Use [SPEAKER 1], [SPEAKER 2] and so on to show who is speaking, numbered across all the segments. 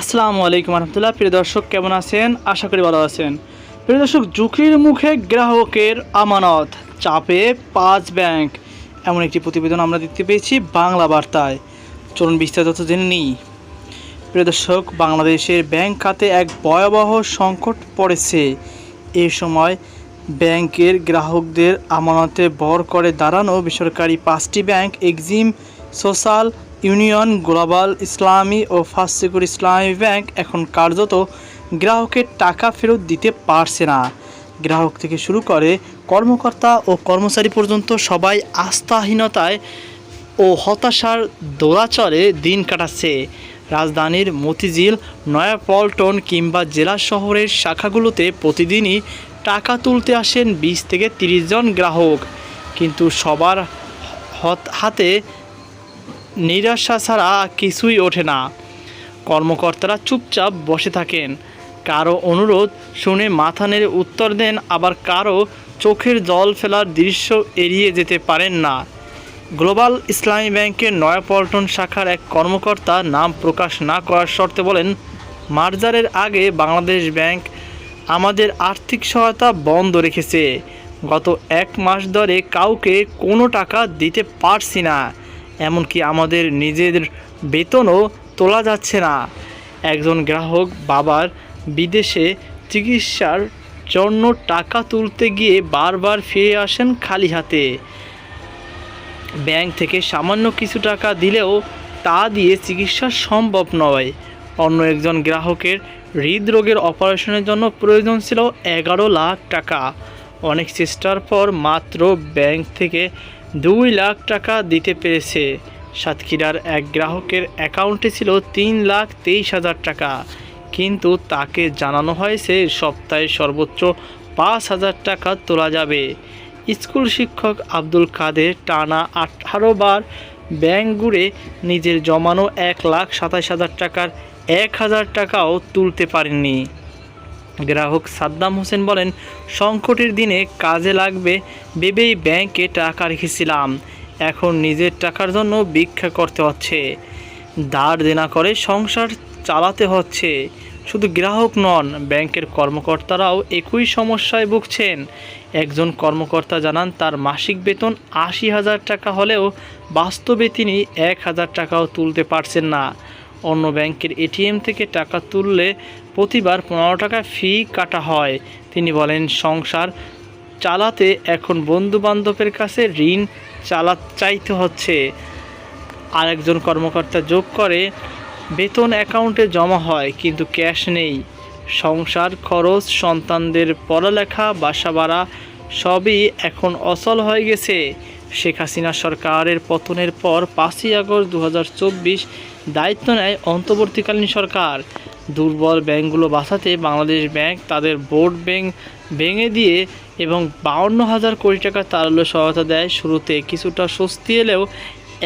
[SPEAKER 1] আসসালামু আলাইকুম রহমতুল্লাহ। প্রিয় দর্শক, কেমন আছেন? আশা করি ভালো আছেন। প্রিয় দর্শক, ঝুঁকির মুখে গ্রাহকের আমানত, চাপে পাঁচ ব্যাংক। এমন একটি প্রতিবেদন আমরা দেখতে পেয়েছি বাংলা বার্তায়। চলুন বিস্তারিত জেনে নিই। প্রিয় দর্শক, বাংলাদেশের ব্যাংক খাতে এক ভয়াবহ সংকট পড়েছে। এ সময় ব্যাংকের গ্রাহকদের আমানতে ভর করে দাঁড়ানো বেসরকারি পাঁচটি bank, Exim, Social Union Global Islami ও ফার্স্ট সিকিউর ইসলামী ব্যাংক এখন কার্যত গ্রাহকের টাকা ফেরত দিতে পারছে না। গ্রাহক থেকে শুরু করে কর্মকর্তা ও কর্মচারী পর্যন্ত সবাই আস্থাহীনতায় ও হতাশার দোলাচলে দিন কাটাচ্ছে। রাজধানীর মতিঝিল, নয়াপল্টন কিংবা জেলা শহরের শাখাগুলোতে প্রতিদিনই টাকা তুলতে আসেন বিশ থেকে তিরিশ জন গ্রাহক। কিন্তু সবার হাতে নিরাশা ছাড়া কিছুই ওঠে না। কর্মকর্তারা চুপচাপ বসে থাকেন। কারও অনুরোধ শুনে মাথা নেড়ে উত্তর দেন, আবার কারও চোখের জল ফেলার দৃশ্য এড়িয়ে যেতে পারেন না। গ্লোবাল ইসলামী ব্যাংকের নয়াপল্টন শাখার এক কর্মকর্তা নাম প্রকাশ না করার শর্তে বলেন, মার্জারের আগে বাংলাদেশ ব্যাংক আমাদের আর্থিক সহায়তা বন্ধ রেখেছে। গত এক মাস ধরে কাউকে কোনো টাকা দিতে পারছি না। এমনকি আমাদের নিজেদের বেতনও তোলা যাচ্ছে না। একজন গ্রাহক বাবার বিদেশে চিকিৎসার জন্য টাকা তুলতে গিয়ে বারবার ফিরে আসেন খালি হাতে। ব্যাংক থেকে সামান্য কিছু টাকা দিলেও তা দিয়ে চিকিৎসা সম্ভব নয়। অন্য একজন গ্রাহকের হৃদরোগের অপারেশনের জন্য প্রয়োজন ছিল এগারো লাখ টাকা। অনেক চেষ্টার পর মাত্র ব্যাংক থেকে দুই লাখ টাকা দিতে পেরেছে। সাতক্ষীরার এক গ্রাহকের অ্যাকাউন্টে ছিল তিন লাখ তেইশ হাজার টাকা। কিন্তু তাকে জানানো হয়েছে, সপ্তাহে সর্বোচ্চ পাঁচ হাজার টাকা তোলা যাবে। স্কুল শিক্ষক আব্দুল কাদের টানা আঠারো বার ব্যাংক ঘুরে নিজের জমানো এক লাখ সাতাশ হাজার টাকার এক হাজার টাকাও তুলতে পারেননি। গ্রাহক সাদ্দাম হোসেন বলেন, সংকটের দিনে কাজে লাগবে ভেবেই ব্যাংকে টাকা রেখেছিলাম। এখন নিজের টাকার জন্য ভিক্ষা করতে হচ্ছে। ধার দেনা করে সংসার চালাতে হচ্ছে। শুধু গ্রাহক নন, ব্যাংকের কর্মকর্তারাও একই সমস্যায় ভুগছেন। একজন কর্মকর্তা জানান, তার মাসিক বেতন আশি হাজার টাকা হলেও বাস্তবে তিনি এক হাজার টাকাও তুলতে পারছেন না। অন্য ব্যাংকের এটিএম থেকে টাকা তুললে প্রতিবার পনেরো টাকা ফি কাটা হয়। তিনি বলেন, সংসার চালাতে এখন বন্ধু বান্ধবের কাছে ঋণ চালা চাইতে হচ্ছে। আরেকজন কর্মকর্তা যোগ করে, বেতন অ্যাকাউন্টে জমা হয়, কিন্তু ক্যাশ নেই। সংসার, খরচ, সন্তানদের পড়ালেখা, বাসা ভাড়া সবই এখন অচল হয়ে গেছে। শেখ হাসিনা সরকারের পতনের পর পাঁচই আগস্ট দু হাজার চব্বিশ দায়িত্ব নেয় অন্তর্বর্তীকালীন সরকার। দুর্বল ব্যাংকগুলো বাঁচাতে বাংলাদেশ ব্যাংক তাদের বোর্ড ব্যাংক ভেঙে দিয়ে এবং বাউন্ন হাজার কোটি টাকা তারল্য সহায়তা দেয়। শুরুতে কিছুটা স্বস্তি এলেও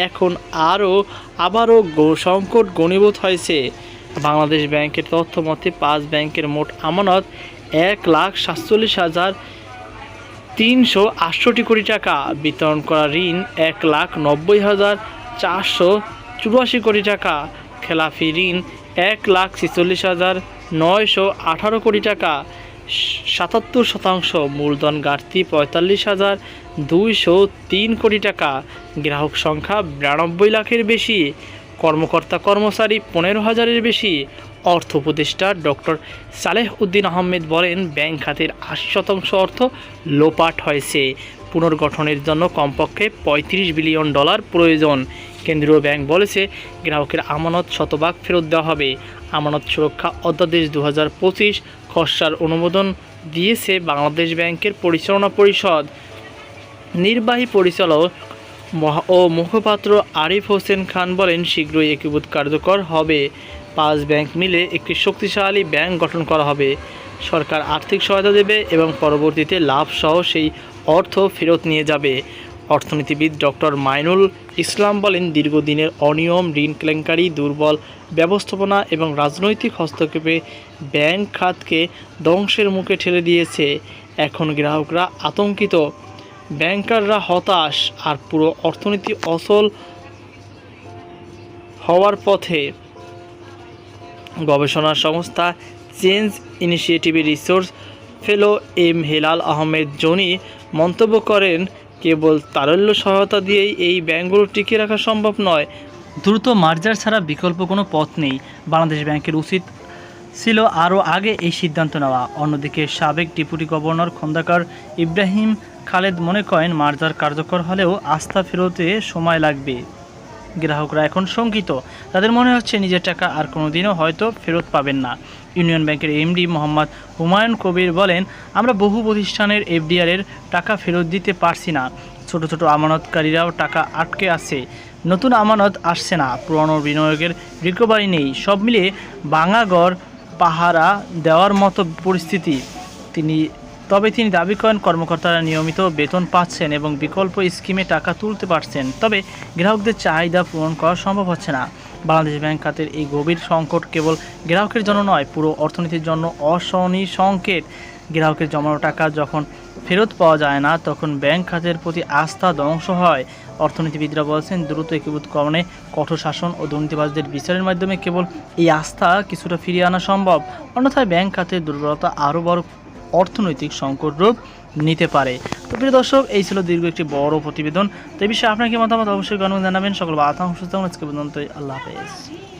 [SPEAKER 1] এখন আরও আবারও সংকট গণীভূত হয়েছে। বাংলাদেশ ব্যাংকের তথ্য মতে পাঁচ ব্যাংকের মোট আমানত এক লাখ সাতচল্লিশ হাজার তিনশো আটষট্টি কোটি টাকা। বিতরণ করা ঋণ এক লাখ নব্বই হাজার চারশো চুরাশি কোটি টাকা। খেলাফি ঋণ এক লাখ ছেচল্লিশ হাজার নয়শো আঠারো কোটি টাকা। সাতাত্তর শতাংশ মূলধন ঘাটতি পঁয়তাল্লিশ হাজার দুইশো তিন কোটি টাকা। গ্রাহক সংখ্যা বিরানব্বই লাখের বেশি। কর্মকর্তা কর্মচারী পনেরো হাজারের বেশি। অর্থ উপদেষ্টা ডক্টর সালেহ উদ্দিন আহমেদ বলেন, ব্যাংক খাতের আশি শতাংশ অর্থ লোপাট হয়েছে। পুনর্গঠনের জন্য কমপক্ষে পঁয়ত্রিশ বিলিয়ন ডলার প্রয়োজন। কেন্দ্রীয় ব্যাংক বলেছে, গ্রাহকের আমানত শতভাগ ফেরত দেওয়া হবে। আমানত সুরক্ষা অধ্যাদেশ দু হাজার পঁচিশ খসড়ার অনুমোদন দিয়েছে বাংলাদেশ ব্যাংকের পরিচালনা পরিষদ। নির্বাহী পরিচালক ও মুখপাত্র আরিফ হোসেন খান বলেন, শীঘ্রই একীভূত কার্যকর হবে। পাঁচ ব্যাংক মিলে একটি শক্তিশালী ব্যাংক গঠন করা হবে। সরকার আর্থিক সহায়তা দেবে এবং পরবর্তীতে লাভ সহ সেই অর্থ ফেরত নিয়ে যাবে। অর্থনীতিবিদ ডক্টর মাইনুল ইসলাম বলেন, দীর্ঘদিনের অনিয়ম, ঋণ কেলেঙ্কারি, দুর্বল ব্যবস্থাপনা এবং রাজনৈতিক হস্তক্ষেপে ব্যাংক খাতকে ধ্বংসের মুখে ঠেলে দিয়েছে। এখন গ্রাহকরা আতঙ্কিত। ব্যাংকাররা হতাশ। আর পুরো অর্থনীতি অচল হওয়ার পথে গবেষণা সংস্থা Change ইনিশিয়েটিভের resource fellow M Helal Ahmed Joni মন্তব্য করেন, কেবল তারল্য সহায়তা দিয়েই এই ব্যাংকগুলো টিকিয়ে রাখা সম্ভব নয়। দ্রুত মার্জার ছাড়া বিকল্প কোনো পথ নেই। বাংলাদেশ ব্যাংকের উচিত ছিল আরও আগে এই সিদ্ধান্ত নেওয়া। অন্যদিকে সাবেক ডেপুটি গভর্নর খন্দকার ইব্রাহিম খালেদ মনে করেন, মার্জার কার্যকর হলেও আস্থা ফেরতে সময় লাগবে। গ্রাহকরা এখন শঙ্কিত। তাদের মনে হচ্ছে নিজের টাকা আর কোনোদিনও হয়তো ফেরত পাবেন না। ইউনিয়ন ব্যাংকের এমডি মোহাম্মদ হুমায়ুন কবির বলেন, আমরা বহু প্রতিষ্ঠানের এফডিআর এর টাকা ফেরত দিতে পারছি না। ছোট ছোট আমানতকারীরাও টাকা আটকে আছে। নতুন আমানত আসছে না। পুরনো বিনিয়োগের রিকভারি নেই। সব মিলিয়ে বাঙাগড় পাহারা দেওয়ার মতো পরিস্থিতি। তিনি তবে তিনি দাবি করেন কর্মকর্তারা নিয়মিত বেতন পাচ্ছেন এবং বিকল্প স্কিমে টাকা তুলতে পারছেন। তবে গ্রাহকদের চাহিদা পূরণ করা সম্ভব হচ্ছে না। বাংলাদেশ ব্যাংক খাতের এই গভীর সংকট কেবল গ্রাহকের জন্য নয়, পুরো অর্থনীতির জন্য অসহনীয় সংকেত। গ্রাহকের জমানো টাকা যখন ফেরত পাওয়া যায় না, তখন ব্যাংক খাতের প্রতি আস্থা ধ্বংস হয়। অর্থনীতিবিদরা বলছেন, দ্রুত একীভূতকরণে কঠোর শাসন ও দুর্নীতিবাজদের বিচারের মাধ্যমে কেবল এই আস্থা কিছুটা ফিরিয়ে আনা সম্ভব। অন্যথায় ব্যাংক খাতের দুর্বলতা আরও বড় অর্থনৈতিক সংকট রূপ নিতে পারে। তো প্রিয় দর্শক, এই ছিল দীর্ঘ একটি বড় প্রতিবেদন। তো এই বিষয়ে আপনার কি মতামত? অবশ্যই জানাবেন। সকল বাধা সুস্থ আজকে পর্যন্ত আল্লাহ হাফেজ।